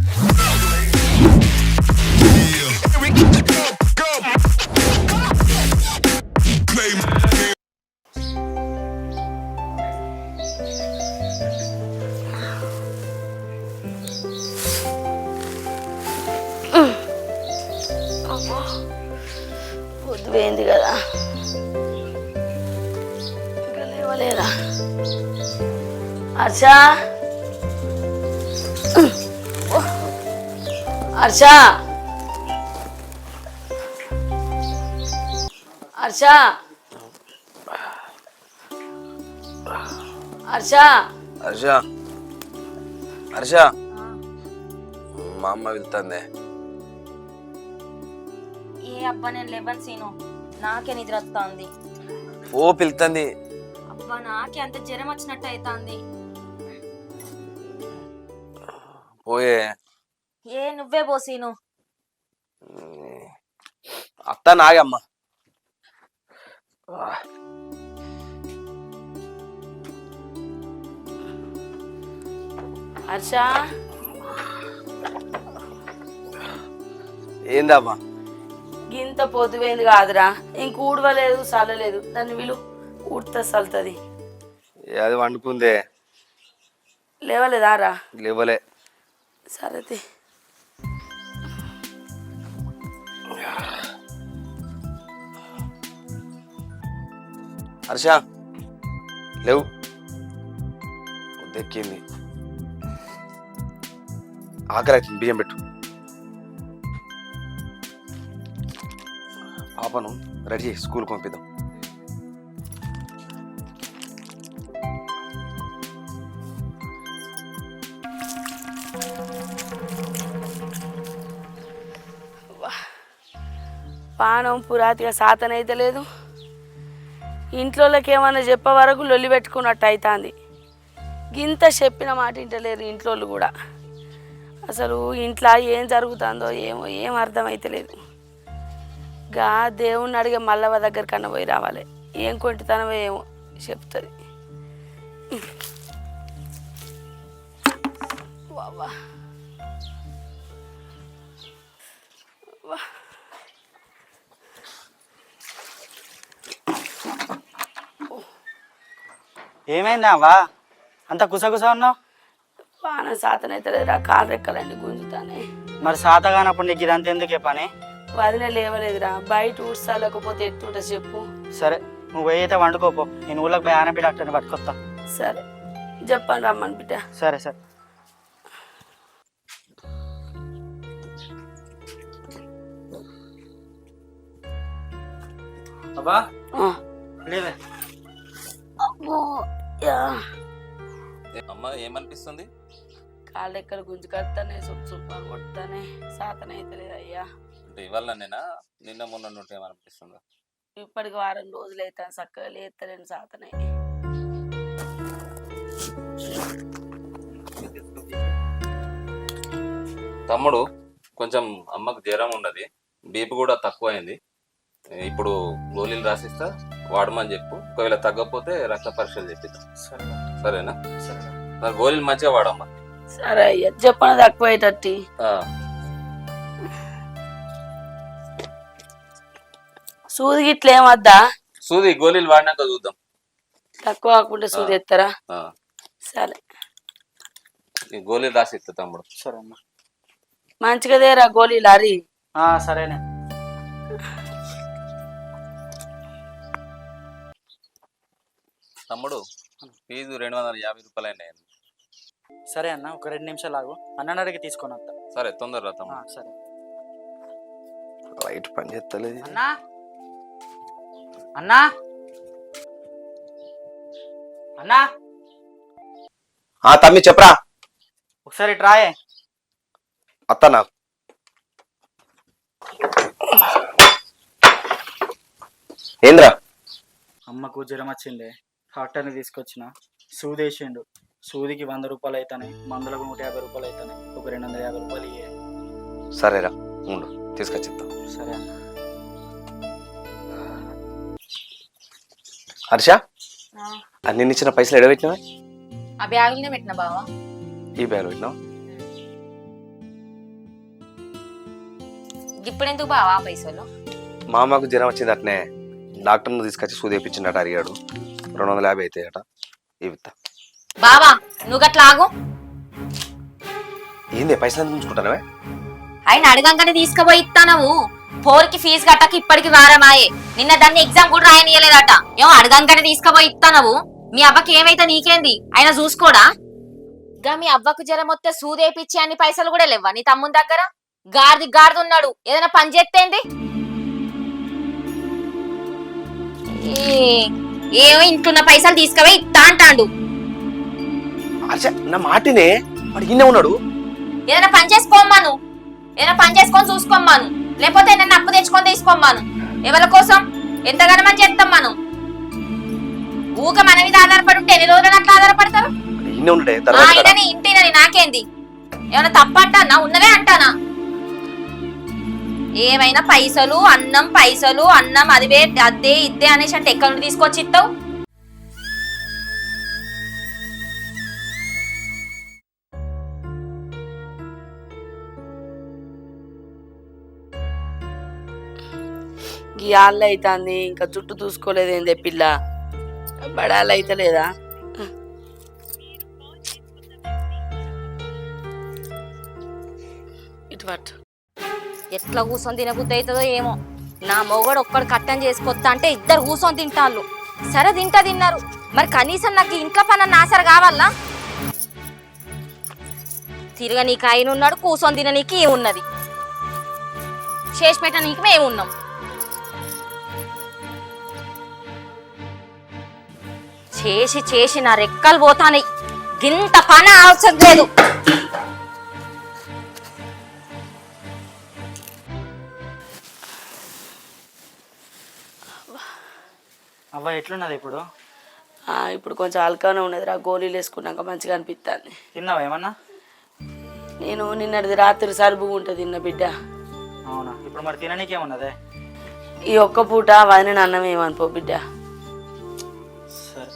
Yeah. Harsha Harsha Harsha Harsha Harsha మా అమ్మ వెళ్తుంది. ఏ అబ్బా నేను లెవెన్ సీను. నాకే నిద్ర వస్తుంది. ఓ పిలుతుంది. అబ్బా నాకే అంత జ్వరం వచ్చినట్టు అవుతుంది పోయే. ఏ నువ్వే పో సీను అత్త నాగమ్మ. హర్ష. ఏందమ్మా? గింత పొద్దుపోయింది కాదురా. ఇంక ఊడవలేదు చల్లలేదు దాన్ని విలు ఊడితే చల్లుతుంది అది వండుకుందే. లేవలేదా రా లేవలే. సరే హర్ష లేవు. దెక్కింది ఆకలి బియ్యం పెట్టు. పాపను రెడీ చేసి స్కూల్కి పంపిద్దాం. పానం పురాతిగా సాతనైతే లేదు. ఇంట్లోకి ఏమైనా చెప్పే వరకు లొల్లి పెట్టుకున్నట్టు అవుతుంది గింత చెప్పిన మాట ఇంటలేరు ఇంట్లో కూడా. అసలు ఇంట్లో ఏం జరుగుతుందో ఏమో ఏం అర్థమైతలేదు. గా దేవుణ్ణి అడిగే మల్లవ్వ దగ్గర కన్నా పోయి రావాలి. ఏం కొంటితనమో ఏమో చెప్తుంది. వావా ఏమైందావా అంత కుసకుస ఉన్నావు? పానం సాతనైతలేదురా కాలు రెక్కలన్నీ గుంజుతానే. మరి సాత కానప్పుడు నీకు ఇదంతా ఎందుకే పని? వదిన లేవలేదురా బయట ఊడ్సా లేకపోతే ఎట్టుంట చెప్పు. సరే నువ్వు పోయితే వండుకోపో నేను ఊళ్ళకి పోయి ఆనపి డాక్టర్ని పట్టుకొస్తా. సరే చెప్పండి రమ్మని బిడ్డ. సరే సరే. అబ్బా. లేవే. యా. అమ్మ ఏమనిపిస్తుంది? కాళ్ళు ఎక్కడ గుంజు కడతానే సుప్పు సుప్పు అని కొడతానే సాతనైతలేదు అయ్యా. అంటే ఇవాళ నేనా నిన్న మొన్న ఉంటే ఏమనిపిస్తుందా? ఇప్పటికి వారం రోజులు అవుతాను చక్కగా లేస్తలేను సాతనే. తమ్ముడు కొంచెం అమ్మకు జ్వరం ఉన్నది బీపీ కూడా తక్కువైంది. ఇప్పుడు గోళీలు రాసిస్తా. వాడమని చెప్పు. ఒకవేళ తగ్గకపోతే రక్త పరీక్షలు చేపిద్దాం. సరే సరేనా? సరే మరి గోళీలు మంచిగా వాడమ్మా. సరే అయ్యా. చెప్పను తక్కువ అయ్యేటట్టు ఆ, సూది గిట్ల ఏమద్దా సూది గోళీలు వాడినాక చూద్దాం. తక్కువ కాకుండా సూది ఎత్తారా? ఆ, సరే. గోళీలు రాసిస్తా తమ్ముడు. సరే అమ్మా. మంచిగా దేరా గోళీలు అరి. ఆ, సరేనే. తమ్ముడు ఫీజు రెండు వందల యాభై రూపాయలు అయినాయి సరే అన్న ఒక రెండు నిమిషాలు ఆగు. అన్న అడిగి తీసుకొని వస్తా. సరే తొందరగా తమ్ముడు. సరే. లైట్ పని చేస్తలేదు అన్నా. అన్నా. అన్నా. ఆ తమ్మి చెప్పరా? ఒకసారి ట్రాయే అత్త నాకు. ఏంద్రా? అమ్మకు జ్వరం వచ్చిండే డాక్టర్ని తీసుకొచ్చిన. సూది వేసిండు. సూదికి వంద రూపాయలు అవుతాయి మందులకు నూట యాభై రూపాయలు అవుతాయి ఒక రెండు వందల యాభై రూపాయలు ఇయ్యే. సరేరా ఉండు. తీసుకొచ్చిద్దాం. సరే అన్న. హర్ష? అన్ని ఇచ్చిన పైసలు ఎడబెట్టినావా ఆ బ్యాగులనే పెట్టిన బావా. ఈ బ్యాగ్ పెట్టినావు? ఇప్పుడు ఎందుకు బావా ఆ పైసలు? మా అమ్మకు జ్వరం వచ్చింది అట్నే డాక్టర్ను తీసుకొచ్చి సూది వేయించిండట అడిగాడు. రెండు వందల యాభై అవుతాయి అట ఇవిత్తా బావా నువ్వు గట్లా ఆగు. ఏంది పైసలు ఎందుకు ఉంచుకుంటానవే? ఆయన అడగంగానే తీసుకుపోయి ఇస్తానవు పోరికి ఫీజు కట్టక ఇప్పటికి వారమాయే. నిన్న దాన్ని ఎగ్జామ్ కూడా రాయనీయలేదట ఏమో అడగంగానే తీసుకుపోయి ఇస్తానవు మీ అవ్వకి ఏమైతే నీకేంది? ఆయన చూసుకోడా? గా మీ అవ్వకు జ్వరం వస్తే సూదేపిచ్చి అన్ని పైసలు కూడా లేవా నీ తమ్ముని దగ్గర? గాడిది గాడిద ఉన్నాడు. ఏదైనా పని చేస్తేంది ఏ- ఏమో ఇంట్లున్న పైసలు తీసుకుపోయి ఇస్తా అంటాండు. నా మాటినే వాడు ఇన్నే ఉన్నాడు? ఏదైనా పని చేసుకోమ్మాను ఏదైనా పని చేసుకొని చూసుకోమ్మాను లేకపోతే నన్ను అప్పు తెచ్చుకొని తీసుకోమ్మాను ఎవరి కోసం? ఎంతగానో మనం చేస్తాం మనం ఊక మన మీద ఆధారపడి ఉంటే ఎన్ని రోజులు అట్లా ఆధారపడతారు? వాడు ఇన్నే ఉన్నాడే ఆ, తర్వాత ఇదని ఇంటినని నాకేంది? ఏమైనా తప్ప అంటానా ఉన్నదే అంటానా? ఏమైనా పైసలు అన్నం పైసలు అన్నం అదివే అదే ఇద్దే అనేసి అంటే ఎక్కడి నుండి తీసుకొచ్చి ఇస్తావు గియాళ్ళు అవుతుంది ఇంకా జుట్టు చూసుకోలేదేందే పిల్ల? బడాలు అవుతలేదా లేదా ఇటు పట్టు. ఎట్లా కూర్చొని తినబుద్ధి అవుతుందో ఏమో. నా మొగడు ఒక్కడు కట్టం చేసుకొస్తా అంటే ఇద్దరు కూర్చొని తింటాళ్ళు. సరే తింటా తిన్నారు. మరి కనీసం నాకు ఇంట్లో పని నాసర కావాలా? తిరగ నీకు ఆయన ఉన్నాడు కూర్చొని తిన నీకు ఏమున్నది చేసి పెట్ట నీకు మేమున్నాం చేసి చేసి నా రెక్కలు పోతానాయి గింత పని అవసరం లేదు. అవ్వ ఎట్లున్నది ఇప్పుడు? ఆ, ఇప్పుడు కొంచెం అల్కానే ఉన్నది రా గోళీలు వేసుకున్నాక మంచిగా అనిపిస్తుంది తిన్నావా ఏమన్నా? నేను నిన్నటిది రాత్రి సరుపు ఉంటుంది తిన్న బిడ్డ. అవునా? ఇప్పుడు మరి తిననీకేమున్నదే? ఈ ఒక్క పూట వదిన అన్నం ఏమనుకో బిడ్డ. సరే.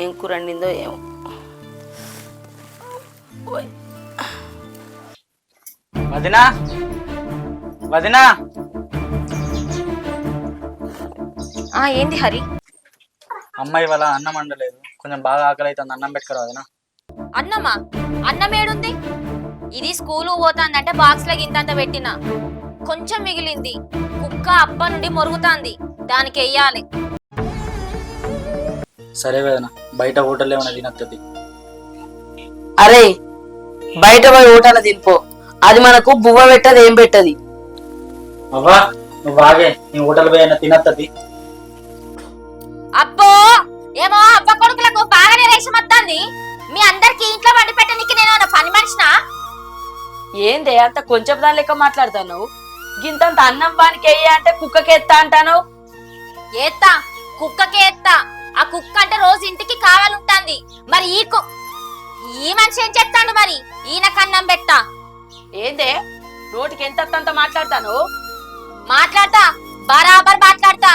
ఏం కూర వండిందో ఏమో. ఓయ్. వదినా? వదినా? ఆ ఏంది హరి? అమ్మాయి వాళ్ళ అన్నం వండలేదు. కొంచెం బాగా ఆకలి అవుతుంది అన్నం పెట్టుకురా వదినా. అన్నమా? అన్నం ఏడుంది? ఇది స్కూలు పోతాందంటే బాక్స్లో ఇంతంత పెట్టిన. కొంచెం మిగిలింది. కుక్క అప్ప నుండి మొరుగుతాంది. దానికి వెయ్యాలి సరే వదినా. బయట హోటల్ ఏమైనా తినత్తది. అరే బయట పోయి ఊటాల తినిపో. అది మనకు బువ్వ పెట్టదు ఏం పెట్టది. అవ్వా నువ్వు బాగే నీ హోటల్ పోయి అయినా తినత్తది. ఏమో అబ్బ కొడుకులకు బాగానే రేషం వస్తుంది మీ అందరికి ఇంట్లో వండి పెట్టడానికి నేను పని మనిషినా? ఏందే అంత కొంచెం దాని లెక్క మాట్లాడుతాను గింతంత అన్నం వానికి వెయ్యి అంటే కుక్కకి ఎత్తా అంటాను? ఏత్తా కుక్కకే ఎత్తా. ఆ కుక్క అంటే రోజు ఇంటికి కావాలంటుంది. మరి ఈ కు ఈ మనిషి ఏం చెప్తాడు మరి? ఈయన కన్నం పెట్టా. ఏందే నోటికి ఎంత అంత మాట్లాడతాను? మాట్లాడతా బరాబర్ మాట్లాడతా.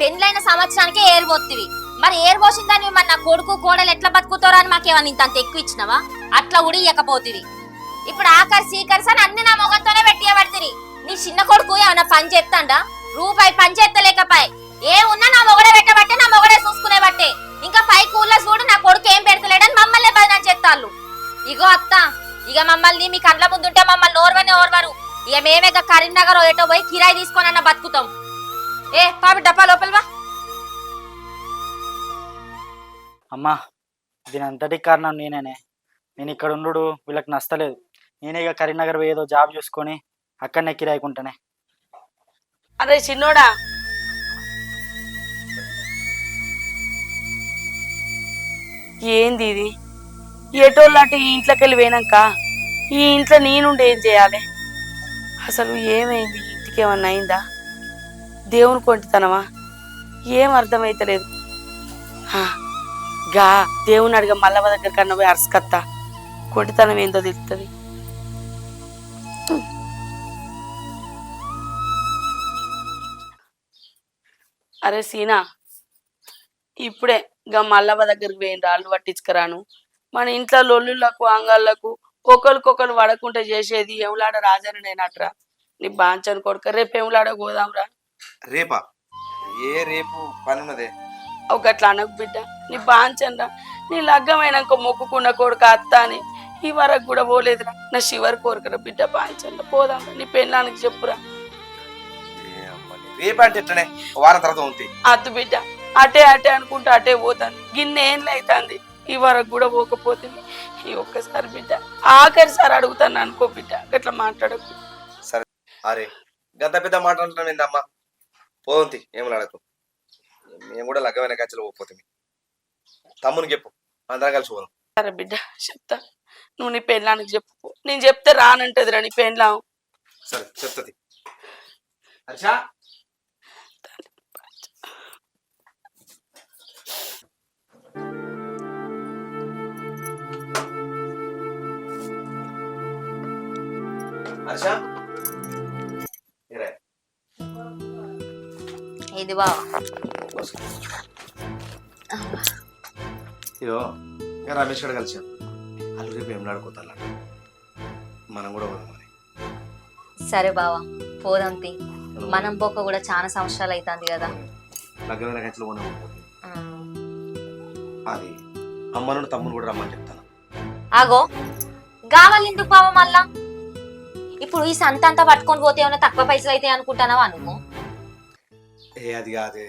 పెండ్లైన సంవత్సరానికి ఏరుపోతివి మరి ఏర్ ఏరుపోసిందని మరి నా కొడుకు కోడలు ఎట్లా బతుకుతారో అని మాకేమన్నా ఇంత అంత ఎక్కువ ఇచ్చినవా? అట్లా ఉడియకపోతుంది ఇప్పుడు ఆకర్ సీకర్స్ అని అన్ని నా మొగంతోనే పెట్టియబడుతుంది నీ చిన్న కొడుకు ఏమైనా పని చేస్తాండా రూపాయి పని చేస్తలేకపాయ్ ఏ ఉన్నా నా మొగడే పెట్టబట్టే నా మొగడే చూసుకునే బట్టే. ఇంకా పై కూల చూడు నా కొడుకు ఏం పెడతలేడని మమ్మల్ని బదనం చేస్తాళ్ళు ఇగో అత్త ఇక మమ్మల్ని మీ కండ్ల ముందుంటే మమ్మల్ని ఓర్వని ఓర్వరు. ఇక మేమే కరీంనగర్ ఏటో పోయి కిరాయి తీసుకొని అన్న బతుకుతాం. ఏ పాపి డబ్బా లోపల అమ్మా దీని అంతటి కారణం నేనేనే. నేను ఇక్కడ ఉండు వీళ్ళకి నచ్చలేదు. నేనే ఇక కరీంనగర్ పోయి ఏదో జాబ్ చూసుకొని అక్కడనే కిరాయికుంటానే. అరే చిన్నోడా! ఏంది ఇది? ఎటోళ్ళంటే ఈ ఇంట్లోకి వెళ్ళి పోయినాక ఈ ఇంట్లో నేనుండి ఏం చేయాలి? అసలు ఏమైంది? ఇంటికి ఏమన్నా అయిందా? దేవుని కొంటితనమా? ఏం అర్థమైతలేదు. హా, గా దేవుని అడిగ మల్లవ దగ్గర కన్నా పోయి అరసకత్తా. కొంటితనం ఏందో తెలుస్తుంది అరే సీనా ఇప్పుడే గా మల్లవ దగ్గరికి పోయిన రాళ్ళు పట్టించుకురాను. మన ఇంట్లో లొల్లులకు అంగాళ్ళకు ఒకరికొకరు పడకుండా చేసేది ఎవలాడ రాజని నేనట్రా నీ బాంచని కొడుక రేపు ఎవలాడ పోదాంరా రేపా? ఏ రేపు? పని ఉన్నదే ఒక అట్లా అనకు బిడ్డ. నీ బాంచనరా నీ లగ్గమైనాక మొక్కుకున్న కొడుక అత్త అని ఈ వరకు కూడా పోలేదురా. నా శివరి కోరికరా బిడ్డ బాంచండి పోదాం నీ పెళ్ళానికి చెప్పురా. ఏ వారం తర్వాత ఉంది అద్దు బిడ్డ. అటే అటే అనుకుంటా అటే పోతాను గిన్నె ఏండ్లు అవుతుంది ఈ వరకు కూడా పోకపోతుంది ఈ ఒక్కసారి బిడ్డ. ఆఖరిసారి అడుగుతాను అనుకో బిడ్డ. అట్లా మాట్లాడకు. సరే. అరే గంత పెద్ద మాట్లాడుతున్నాం ఏందమ్మా? పోంతి ఏం అడగకు? మేము కూడా లగ్గమైన కచ్చలు పోతుంది తమ్ముని చెప్పు అందరం కలిసి పోదాం. సరే బిడ్డ చెప్తా. నువ్వు నీ పెళ్ళానికి చెప్పు. నేను చెప్తే రానంటదిరా నీ పెళ్ళాం. సరే చెప్తుంది అచ్చా హర్ష? ఇది బావా ఇదో ఇంకా రమేష్ గారు కలిసాం వాళ్ళు రేపు ఏం మనం కూడా సరే బావా పోదంతి. మనం పోక కూడా చాలా సంవత్సరాలు అవుతుంది కదా. లగ్గమైన గంటలు పోదాం ఆ. అది అమ్మను తమ్ముని కూడా రమ్మని చెప్తాను. ఆగో గావాలి ఎందుకు బావ మళ్ళా? ఇప్పుడు ఈ సంత అంతా పట్టుకొని పోతే ఏమైనా తక్కువ పైసలు అయితే అనుకుంటానవా నువ్వు? ఏ అది కాదే.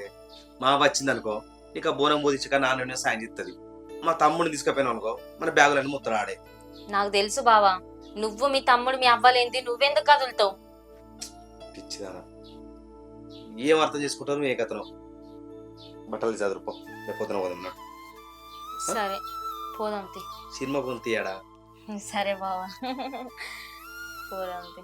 మా వచ్చింది అనుకో ఇక బోనం పోదించక నాన్న సాయం చేస్తుంది మా తమ్ముడిని తీసుకుపోయినాం అనుకో మన బ్యాగులన్నీ మొత్తం ఆడే. నాకు తెలుసు బావా నువ్వు మీ తమ్ముడు మీ అవ్వలేంది నువ్వెందుకు కదులుతావు? పిచ్చిదానా. ఏం అర్థం చేసుకుంటావు నువ్వు ఏ కథను? బట్టలు చదువుపో రేపు పొద్దున పోదాం సరే పోదాంతి సినిమా పోను తీయడా సరే బావా. పోదాంతి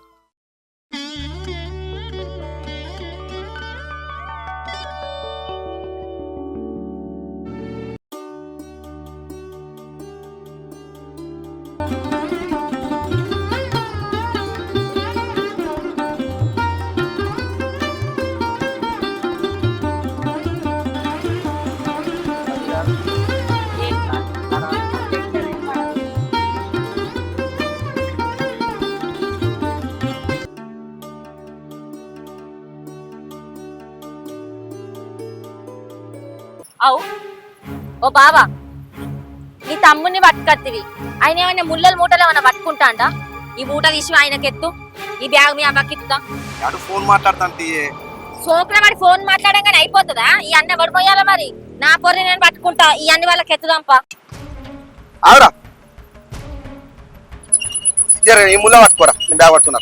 బావా. నీ తమ్ముడిని పట్టుకత్తివి. ఆయన ఏమైనా ముళ్ళలు మూటలు ఏమైనా పట్టుకుంటాండా? ఈ మూట తీసి ఆయనకెత్తు. ఈ బ్యాగ్ మీ అమ్మకిత్తా అటు ఫోన్ మాట్లాడతాను తీయే సోకుల మరి ఫోన్ మాట్లాడంగానే అయిపోతుందా? ఈ అన్న పడిపోయాలా మరి? నా పొర్రి నేను పట్టుకుంటా. ఈ అన్ని వాళ్ళకి ఎత్తుదాంపా. ఆవిడా జర ఈ ముళ్ళ పట్టుకోరా. నేను బ్యాగ్ పట్టుకున్నా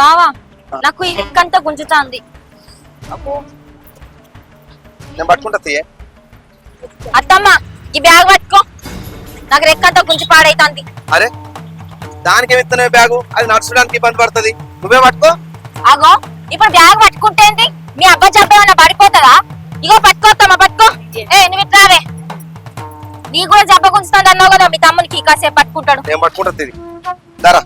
బావా నాకు ఈ లెక్కంతా గుంజుతాంది నేను పట్టుకుంటా తీయే అత్తమ్మ ఈ బ్యాగ్ పట్టుకో. నాకు రెక్కంతా గుంజి పాడైతాంది. అరే దానికి ఏమి ఇస్తున్నావు బ్యాగు? అది నడచడానికి ఇబ్బంది పడుతుంది. నువ్వే పట్టుకో. అగో ఇప్పుడు బ్యాగ్ పట్టుకుంటే? మీ అబ్బా జబ్బ ఏమన్నా పడిపోతుందా? ఇగో పట్టుకోత్తమ్మా పట్టుకో. ఏ నువ్వు ఇట్లావే నీ కూడా జబ్బ గుంచుతుంది అన్నావు కదా మీ తమ్మునికి కాసేపు పట్టుకుంటాడు. నేను పట్టుకుంటా తీది దరా.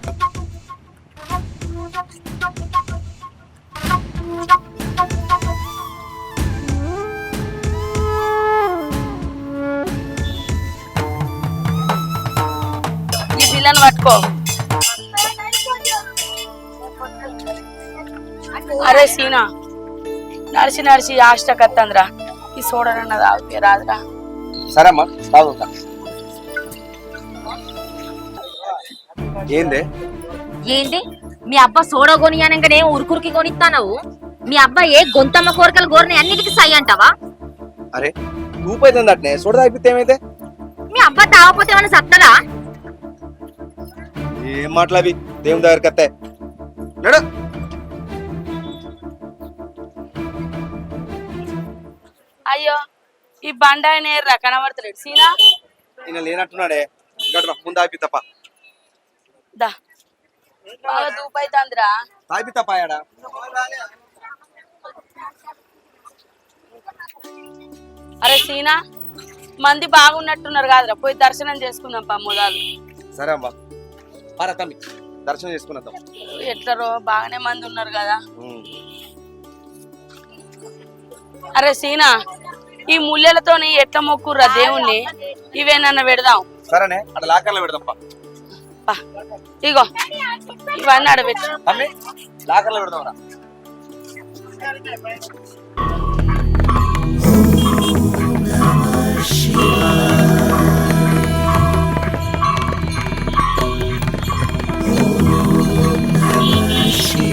పట్టుకో. అరే సీనా నడిచి నడిచి ఆష్టకత్తందిరా. ఈ సోడనన్న తాగితే రాదురా. సరే అమ్మా తాగుతా. ఏందే? ఏంటి మీ అబ్బా సోడా కొని అనగానే ఉరుకురికి కొనిస్తానవు మీ అబ్బా ఏ గొంతమ్మ కోరికలు కోరిన అన్నిటికీ సై అంటావా? అరే అట్నే చూడ తాగితే ఏమైతే? మీ అబ్బా తాగపోతే ఏమైనా సత్తడా ఏం మాట్లావి దేవుని దగ్గరికి వస్తే. నడు అయ్యో ఈ బండ నేర్రా కనబడతలేడు. సీనా? ఈయన లేనట్టున్నాడే ముందు ఆపి తప్ప. దా. బాగా దూపైతాందిరా. తాపి తప్పాయాడా అరే సీనా మంది బాగున్నట్టున్నారు కాదురా. పోయి దర్శనం చేసుకుందాం పా మొదలు. సరే అమ్మా. పారా తమ్మి దర్శనం చేసుకున్నాం ఎట్లరో బాగానే మంది ఉన్నారు కదా. అరే సీనా ఈ ముళ్ళలతోని ఎట్లా మొక్కుర్రా దేవుణ్ణి? ఇవేనన్నా పెడదాం. సరేనే అక్కడ లాకర్లో పెడదాం. ఇగో ఇవన్నీ తమ్మి లాకర్లో పెడదాం రా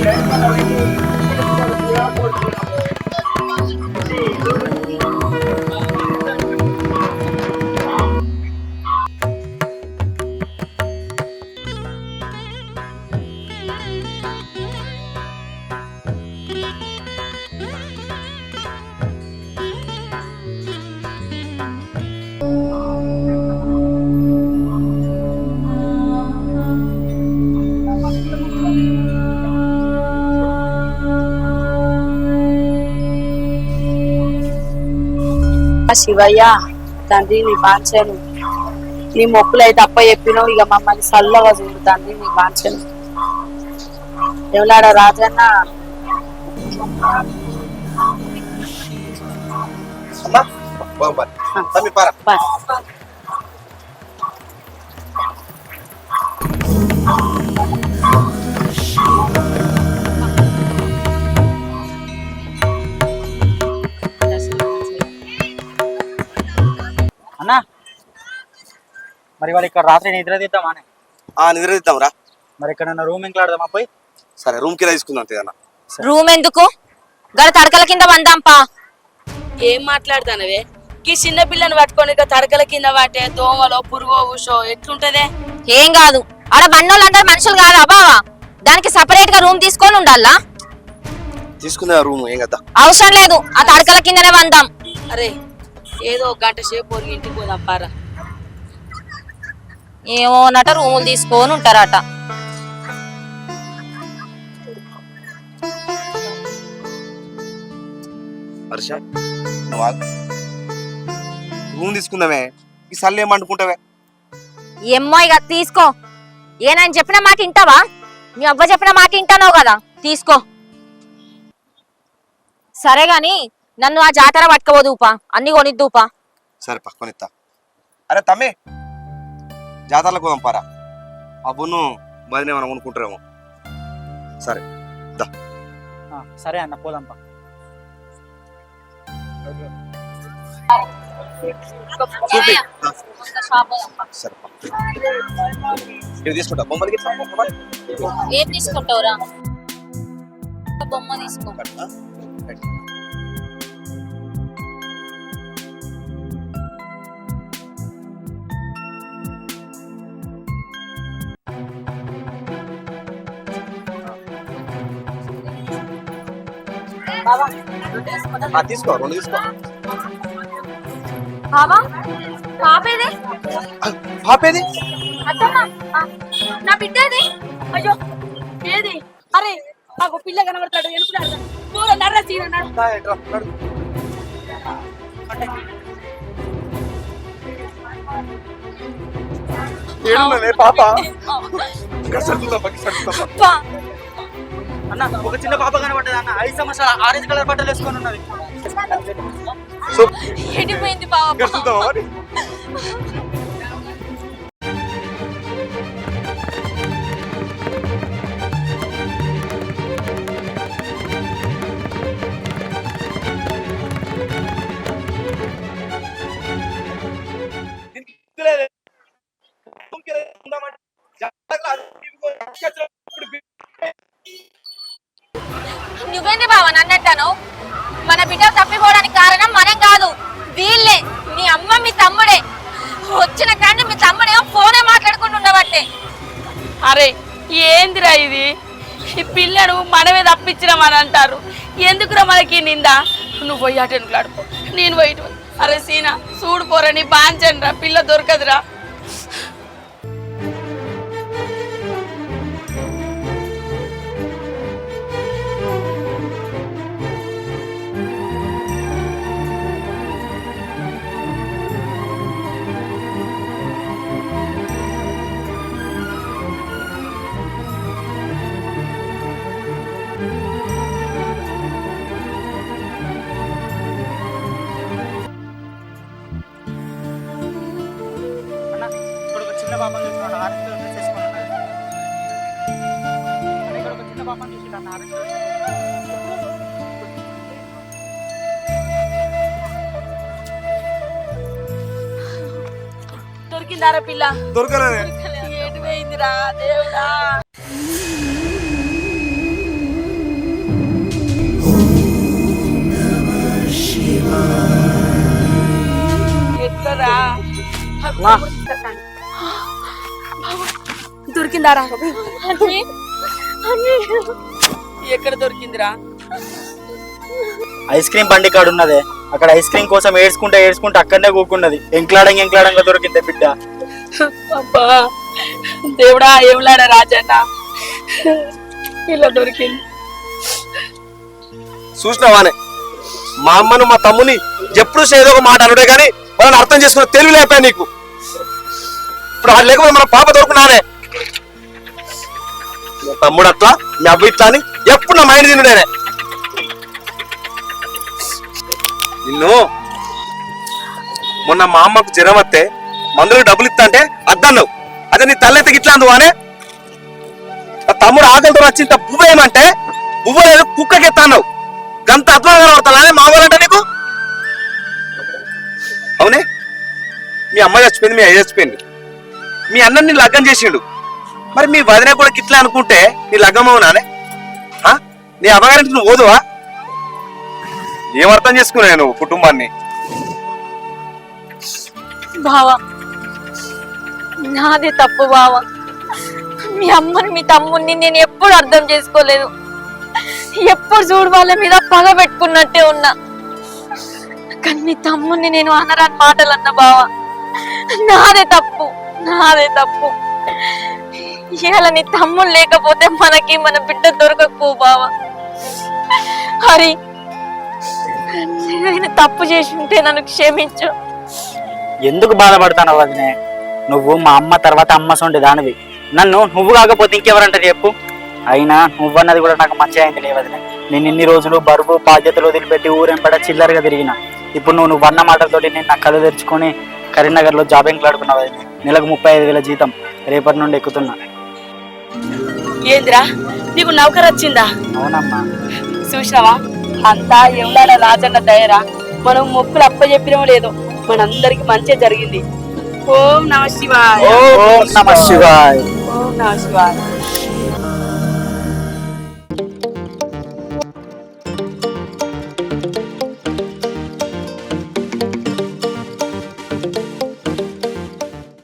Thank you. శివయ్య తండ్రి నీ బాంచను నీ మొక్కులు అయితే అప్ప చెప్పినావు ఇక మమ్మల్ని చల్లగా చూడు తండ్రి నీ బాంచను ఎవలాడ రాజన్న? అమ్మా మరి వాళ్ళు ఇక్కడ రాత్రి నిద్ర తీద్దామా అని ఆ నిద్రదిద్దాం రా మరి ఇక్కడ రూమ్ ఇంట్లాడదామా పోయి? సరే రూమ్ కిరా తీసుకుందాం తీదన్నా రూమ్ ఎందుకు? గల తడకల కింద వందాంపా ఏం మాట్లాడతానవే? ఈ చిన్న పిల్లని పట్టుకొని తడకల కింద వాటే దోమలో పురుగో ఊసో ఎట్లుంటదే? ఏం కాదు. ఆడ బండోళ్ళందరూ మనుషులు కాదా బావా దానికి సపరేట్గా రూమ్ తీసుకొని ఉండాలా? తీసుకుందా రూమ్ ఏం కదా. అవసరం లేదు. ఆ తడకల కిందనే వందాం. అరే ఏదో ఒక గంట సేపు ఇంటికి పోదాం పారా. ఏమోనట రూములు తీసుకొని ఉంటారట. హర్ష. రూమ్ తీసుకుందామే. ఈ సల్లు ఏమనుకుంటావే ఏమ్మో ఇక తీసుకో. ఏనని చెప్పిన మాట వింటావా? మీ అవ్వ చెప్పిన మాట వింటానో కదా. తీసుకో. సరే గాని నన్ను ఆ జాతర పట్టుకోవద్దుపా అన్ని కొనిద్దుపా సరే పక్కన ఇస్తా అరే తమ్మి జాతరలకు పోదాం పారా. ఆ బొన్ను బదినే మనం అనుకుంటారేమో సరే ఆ, సరే అన్న పోదాంపా చూపి. సరే పా. ఇది తీసుకుంటా. బొమ్మలకి ఇట్లా బొమ్మలు. ఏం తీసుకుంటావురా? బొమ్మ తీసుకో. తీసుకో రెండు తీసుకో. బావా పాపేదే? పాపేది? నా బిడ్డది? అయ్యో ఏది? అరే మాకు పిల్ల కనబడతాడు ఎనుకున్నాడు దూరం నర్ర సీన నడు రా, ఇట్రా, నడు. ఏడున్నదే పాప? ఇక్కడ సర్దుతా, పక్క సర్దుతా. అన్న ఒక చిన్న పాప కనబడ్డది అన్న. ఐదు సంవత్సరాలు ఆరెంజ్ కలర్ బట్టలు వేసుకొని ఉన్నది. సో, ఎడిపోయింది బావ బావ మన బిడ్డ తప్పిపోవడానికి కారణం మనం కాదు. వీళ్ళే. మీ అమ్మ మీ తమ్ముడే. వచ్చిన కానీ మీ తమ్ముడే ఫోనే మాట్లాడుకుంటూ ఉండబట్టే. అరే ఏందిరా ఇది? ఈ పిల్లను మనమే తప్పించినామని అంటారు. ఎందుకురా మనకి ఈ నింద? నువ్వు పోయి అటు వెనుకలాడుకో నేను పోయి అరే సీనా చూడు పోరని నీ బాంచండి రా పిల్ల దొరకదురా. దొరికిందారా పిల్ల? దొరకలేదే. ఏటు పోయిందిరా దేవుడా. ఎట్లరా? దొరికిందారా? ఎక్కడ దొరికిందిరా? ఐస్ క్రీమ్ బండి కాడ ఉన్నదే అక్కడ ఐస్ క్రీమ్ కోసం ఏడ్చుకుంటా ఏడ్చుకుంటా అక్కడనే కూకున్నది. ఎంక్లాడంగా ఎంక్లాడంగా దొరికింది బిడ్డ. అబ్బా దేవుడా ఏమిలాడా రాజన్న? ఇలా దొరికింది. చూసినావానే? మా అమ్మను మా తమ్ముని ఎప్పుడు ఏదో ఒక మాట అనుడే కానీ వాళ్ళని అర్థం చేసుకున్న తెలివి లేకపోయా నీకు? ఇప్పుడు అది లేకపోతే మన పాప దొరుకున్నానే? తమ్ముడు అట్లా మీ అబ్బాయి ఇట్లా అని ఎప్పుడు నా మైండ్ తినుడేనే? నిన్ను మొన్న మా అమ్మకు జ్వరం వస్తే మందులకు డబ్బులు ఇస్తా అంటే అద్దన్నావు. అదే నీ తల్లెత్తకి ఇట్లా అందువానే? ఆ తమ్ముడు ఆకలితో వచ్చింత బువ్వ ఏమంటే? బువ్వ లేదు కుక్కకి ఎత్తాన్నావు గంత అద్భుతంగా కనబడతానే మామూలంటే నీకు? అవునే? మీ అమ్మ చచ్చిపోయింది మీ అయ్య చచ్చిపోయింది. మీ అన్నని లగ్గం చేసిండు. మరి మీ వదిన కూడా గిట్లా అనుకుంటే నీ లగ్గం అవునానే? ఆ? నీ అమ్మగారింటి నువ్వు ఓదువా ఏమర్థం అర్థం చేసుకున్నావు నువ్వు కుటుంబాన్ని? బావా నాదే తప్పు బావా. మీ అమ్మని మీ తమ్ముడిని నేను ఎప్పుడు అర్థం చేసుకోలేదు. ఎప్పుడు చూడు వాళ్ళ మీద పగ పెట్టుకున్నట్టే ఉన్నా. కానీ మీ తమ్ముడిని నేను అనరాని మాటలు అన్న బావా. నాదే తప్పు నాదే తప్పు. ఇవాళ నీ తమ్ముడు లేకపోతే మనకి మన బిడ్డ దొరకకు బావా. హరి నేను తప్పు చేసి ఉంటే నన్ను క్షమించు. ఎందుకు బాధపడతాను వదినే? నువ్వు మా అమ్మ తర్వాత అమ్మ సొంటి దానివి. నన్ను నువ్వు కాకపోతే ఇంకెవరంటారు చెప్పు? అయినా నువ్వన్నది కూడా నాకు మంచిగా అయింది లే వదినే. నేను ఇన్ని రోజులు బరువు బాధ్యతలు వదిలిపెట్టి ఊరెంపడ చిల్లరగా తిరిగిన. ఇప్పుడు నువ్వు నువ్వు అన్న మాటలతోటి నేను నా కళ్ళు తెరుచుకొని కరీంనగర్లో జాబ్ ఎంకలాడుకున్నావు వదినే. నెలకు ముప్పై ఐదు వేల జీతం. రేపటి నుండి ఎక్కుతున్నా. ఏందిరా? నీకు నౌకర్ వచ్చిందా? అవునమ్మా. చూసినావా? అంతా ఎవడాల రాజన్న దయరా? మనం మొక్కులు అప్ప చెప్పినో లేదో. మనందరికి మంచి జరిగింది. ఓం నమ శివాయ. ఓం నమ శివాయ్. ఓం నమ శివాయ.